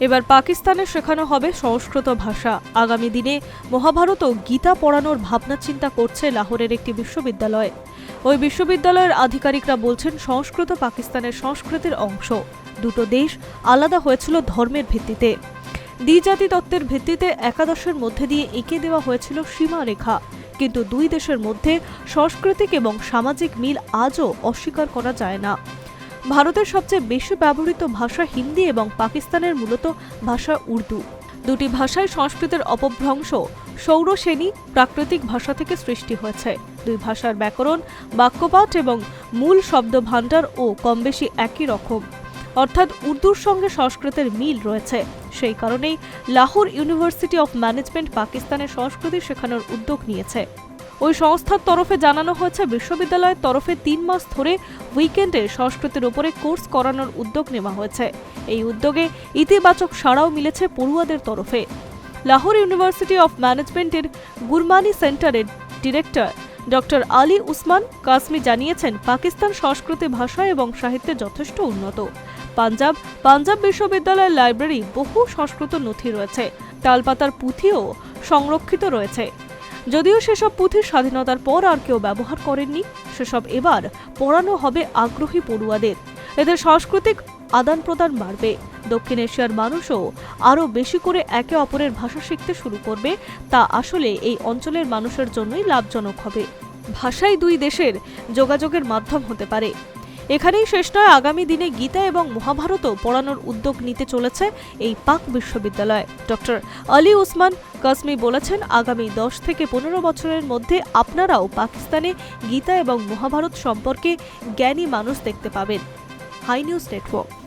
এবার পাকিস্তানে শেখানো হবে সংস্কৃত ভাষা। আগামী দিনে মহাভারত ও গীতা পড়ানোর ভাবনা চিন্তা করছে লাহোরের একটি বিশ্ববিদ্যালয়। ওই বিশ্ববিদ্যালয়ের আধিকারিকরা বলছেন, সংস্কৃত পাকিস্তানের সংস্কৃতির অংশ। দুটো দেশ আলাদা হয়েছিল ধর্মের ভিত্তিতে। দ্বিজাতি তত্ত্বের ভিত্তিতে একাদশের মধ্যে দিয়ে এঁকে দেওয়া হয়েছিল সীমারেখা। কিন্তু দুই দেশের মধ্যে সাংস্কৃতিক এবং সামাজিক মিল আজও অস্বীকার করা যায় না। ভারতের সবচেয়ে বেশি ব্যবহৃত ভাষা হিন্দি এবং পাকিস্তানের মূলত ভাষা উর্দু। দুটি ভাষায় সংস্কৃতের অপভ্রংশ সৌরসেনী প্রাকৃতিক ভাষা থেকে সৃষ্টি হয়েছে। দুই ভাষার ব্যাকরণ, বাক্যপাঠ এবং মূল শব্দ ভাণ্ডার ও কমবেশি একই রকম। অর্থাৎ উর্দুর সঙ্গে সংস্কৃতের মিল রয়েছে। সেই কারণেই লাহোর ইউনিভার্সিটি অফ ম্যানেজমেন্ট পাকিস্তানের সংস্কৃতি শেখানোর উদ্যোগ নিয়েছে। ওই সংস্থার তরফে জানানো হয়েছে, বিশ্ববিদ্যালয়ের তরফে তিন মাস ধরে উইকেন্ডে সংস্কৃতির উপরে কোর্স করানোর উদ্যোগ নেওয়া হয়েছে। এই উদ্যোগে ইতিবাচক সাড়াও মিলেছে পড়ুয়াদের তরফে। লাহোর ইউনিভার্সিটি অফ ম্যানেজমেন্টের গুরমানি সেন্টারের ডিরেক্টর ডক্টর আলী উসমান কাসমি জানিয়েছেন, পাকিস্তান সংস্কৃতি ভাষা এবং সাহিত্যে যথেষ্ট উন্নত। পাঞ্জাব পাঞ্জাব বিশ্ববিদ্যালয়ের লাইব্রেরি বহু সংস্কৃত নথি রয়েছে। তালপাতার পুঁথিও সংরক্ষিত রয়েছে। যদিও সেসব পুঁথি স্বাধীনতার পর আর কেউ ব্যবহার করেননি, সেসব এবার পড়ানো হবে আগ্রহী পড়ুয়াদের। এদের সাংস্কৃতিক আদান প্রদান বাড়বে। দক্ষিণ এশিয়ার মানুষও আরও বেশি করে একে অপরের ভাষা শিখতে শুরু করবে, তা আসলে এই অঞ্চলের মানুষের জন্যই লাভজনক হবে। ভাষাই দুই দেশের যোগাযোগের মাধ্যম হতে পারে। এখানেই শেষ নয়, আগামী দিনে গীতা এবং মহাভারতও পড়ানোর উদ্যোগ নিতে চলেছে এই পাক বিশ্ববিদ্যালয়। ডক্টর আলী উসমান কাসমি বলেছেন, আগামী দশ থেকে পনেরো বছরের মধ্যে আপনারাও পাকিস্তানে গীতা এবং মহাভারত সম্পর্কে জ্ঞানী মানুষ দেখতে পাবেন। High news network.